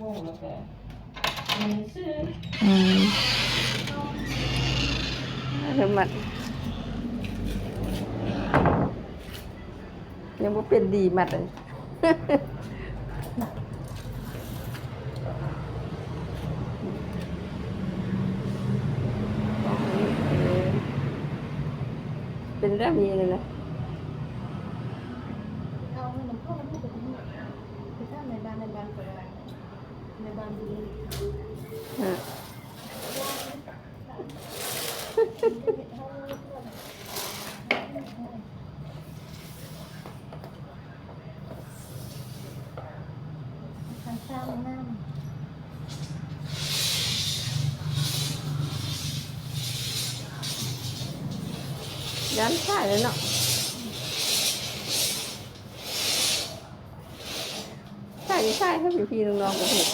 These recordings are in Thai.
โมงแล้วก็มันซื้ออืมเริ่มมัดยังบ่เป็นดีมัดเลยเป็นเรื่องนี้เลยนะเอาเงินมันเข้ามาที่แบบนี้คือถ้าในบ้านในบ้านก็ได้ ในบ้านดีอะทางสร้างน้ยันใช่เลยเนาะ ใช่ใช่ถ้าพี่พี่น้องๆก็ถูก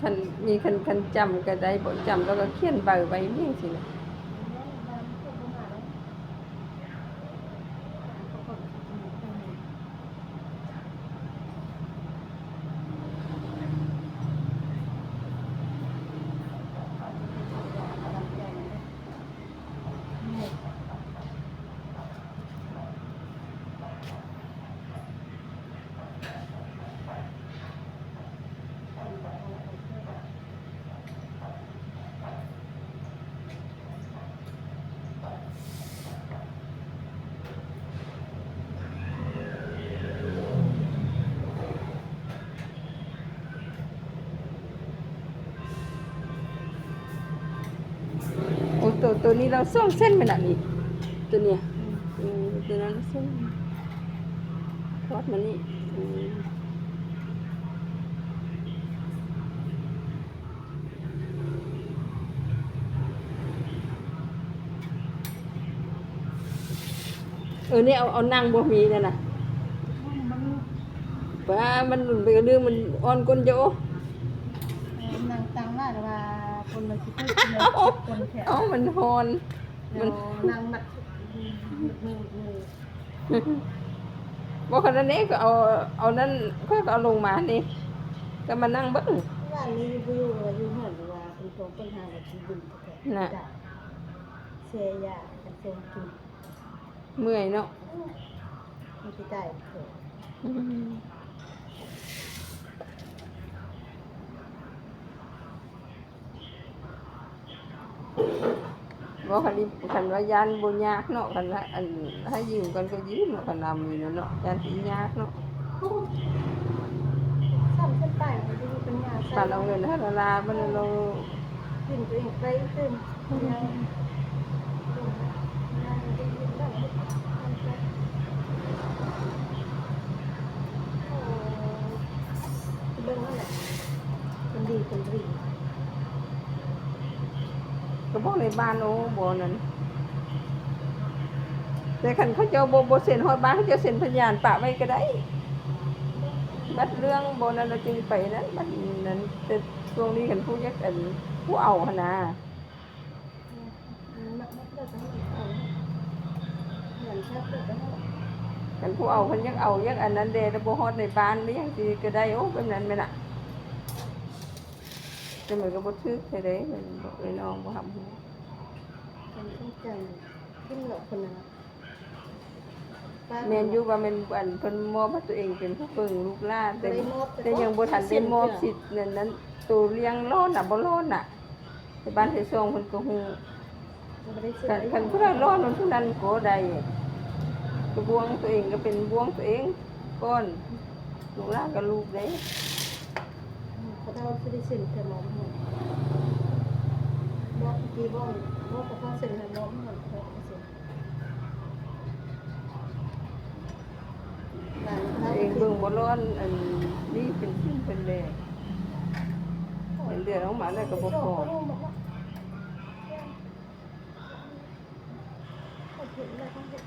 คันมีคันคันจำก็ได้บ่จำแล้วก็เขียนเบอร์ไว้เมี่ยงสินะ โอ้ ตัวตัวนี้เราส่งเส้นไปน่ะนี่ตัวเนี้ยอืมตัวนั้นเส้นทอดมันนี่อืมเออนี่เอาเอานั่งบ่มีนั่นน่ะว่ามันหลุนไปกับเรื่องมันอ่อนก้นโย นางตังว่าแต่ว่า คนมันคิดว่าคนแถวเอ้ามันฮอน มันนางมัดมือมือบอกคนนั้นเองก็เอาเอานั่นก็เอาลงมานี่ก็มานั่งเบิ้งว่านี้วิวว่าอยู่หันว่าเป็นตรงปัญหากับชีวิตเสียยากันเสียกินเมื่อยเนาะมันจะได้เถอะ บอกคันนี้คันว่ายันบนยากเนาะคันว่าอันให้ยืมกันก็ยืมเนาะคันนำอยู่เนาะยันสียากเนาะซ้ำขึ้นไปมันจะมีปัญญาคันเอาเงินให้ละลามันเราขึ้นตัวเองไปขึ้นเบิ่งนั่นแหละคนดีคนดี ก็บอกในบ้านโอ้บ่นั้นแต่คันเขาเจ้าโบโบเซ็นฮอดบ้านเขาเจ้าเซ็นพยานปะไว้ก็ได้ บัดเรื่องโบนั้นเราจึงไปนั้นบัดนั้นแต่ช่วงนี้กันผู้ยักอันผู้เอาหนนะนเอาเห็นชักเลิกกันผู้เอาเพิ่นยักเอายักอันนั้นเดะแล้วบ่ฮอดในบ้านนี่ยังสิก็ได้โอ้แบบนั้นแม่น่ะ แต่เหมือนกับบ่ทึกใช่เด้มันบอกไอ้น้องบ่ทำเป็นต้องจังขึ้นหลอกคนนั้นแม่นอยู่ว่าแม่นอันเพิ่นมอบให้ตัวเองเป็นผู้เบิ่งลูกหลานแต่แต่ยังบ่ทันได้มอบสิทธิ์นั้นนั้นตัวเลี้ยงร้อนน่ะบ่ร้อนน่ะแต่บ้านไทซองเพิ่นก็ฮู้คันคันผู้ใดร้อนมันผู้นั้นก็ได้ก็บวงตัวเองก็เป็นบวงตัวเองก่อนลูกหลานก็ลูกเด้ เขาเอาสิริสินเธอมองหมดบอกกี่บ้องบอกกับเขาสร็จแล้วมองหมดเขาเสร็จหลานเองเบิ่งบ่ร้อนอันนี้เป็นสิ่งเป็นแดงเเดือดออกมาแล้วก็บ่พอกบอกว่าเขาเห็นอะไรเขาเห็น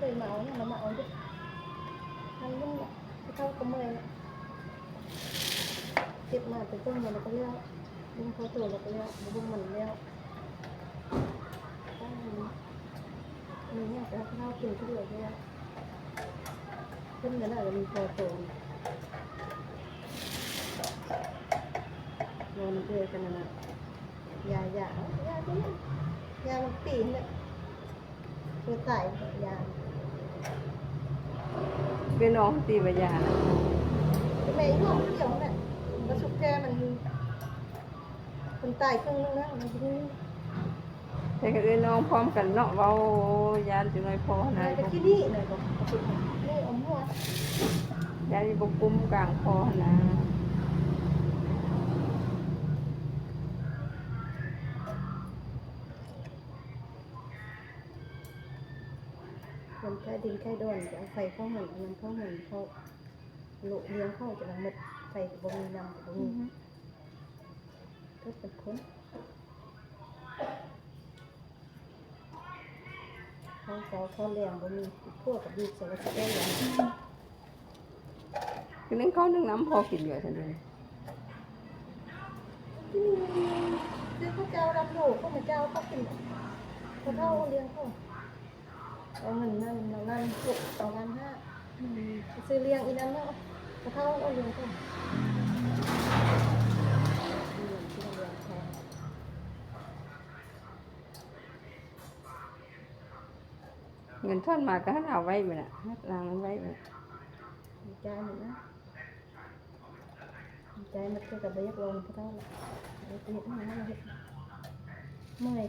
เลยเมาเนี่ยเราเมาดิทำยุ่งเนี่ยเข้ากระเมย ก็บมาแต่ต้นมันก็เลี้ยวดึงเขาตัวแล้วก็เลี้ยวดึงมันเลี้ยวมีเนี่ยแต่ข้าวกินก็เดือดเลี้ยวขึ้นกันได้มีพอโตนอนเจอกันนะยายายาที่นี่ยามันปีนเนี่ยตัวตายาเป็นน้องตีบยาแม่ห้องเดียวน่ะ ประสบแกมันคนตายครึ่งนึงนะมันที่นี่แต่ก็เอ้ยน้องพร้อมกันเนาะเว้ายานจังไดพอหนะแต่ที่นี่เลยบอกนี่อมหัวยานนี่บ่กุมกลางคอนะคนแค่ดินแค่ดอนจะเอาไฟเข้าหันอันเข้าหันเข้าโลเลี้ยงเข้าจะลังมัด ฟกับบะมีน้ำกับบะมีก็เป็นคนข้าวเสาข้าวแรงบะมีพวกกับดีสารพัดแรงคือนึงเขานึงน้ำพอกินอยู่ซั่นเด้อซื้อข้าวเจ้ารับโลข้าวมันเจ้าเขาเป็นข้าวเท่าเลี้ยงเขาเอาเงินนั่นนั่นนั่นหกสองพันห้าซื้อเลี้ยงอีนั้นเนาะข้าว เท่าเอาเลี้ยก่อนเงินทอนมาก็ให้เอาไว้บัดน่ะล้างมันไว้บัดดีใจมดนะใจมันก็กับใบยักลงข้าวเท่าละไอ้เห็ดมันนั่นเห็ดเมื่อย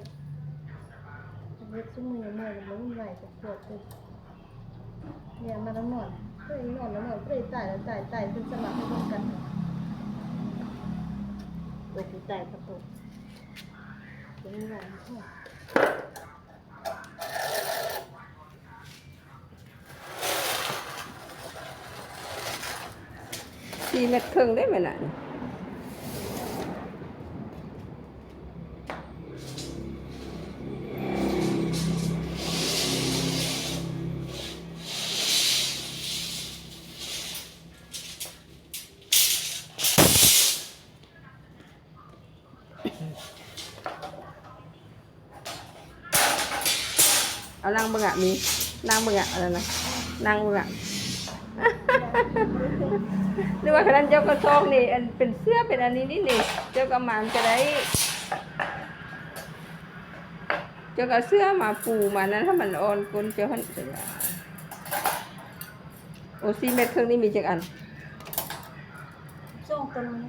เห็ดชุ่มมือเมื่อยมันไม่ไหวจะปวดเลยเนี่ยมาแล้วนอน เฮ้ยนอนแล้วนอนเฮ้ยตายแล้วตายตายเป็นสมัครให้ร่วมกันตัวกูตายประตูเป็นไหวพ่อ4เม็ดครึ่งได้ไหมน่ะานางเบิ่งอะมีนางเบิ่งอะอะไรนะนางเบิ่งอะหรือว่าขนาดเจ้ากระซองนี่อันเป็นเสื้อเป็นอันนี้นี่นี่เจ้ากระหมานจะได้เจ้าก็เสื้อมาปูมานั้นถ้ามันอ่อนกุนเจ้าหันจะว่าโอ้ซีเม็ดเครื่องนี้มีจักอันส่งตัวนี้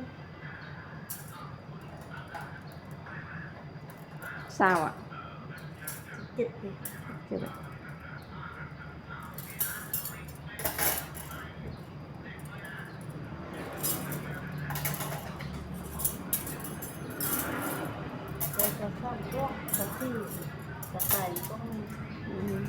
ซาวอะเจ็ด ปีเราจะเข้าพวกกะทิกระไก่ก็มีอืม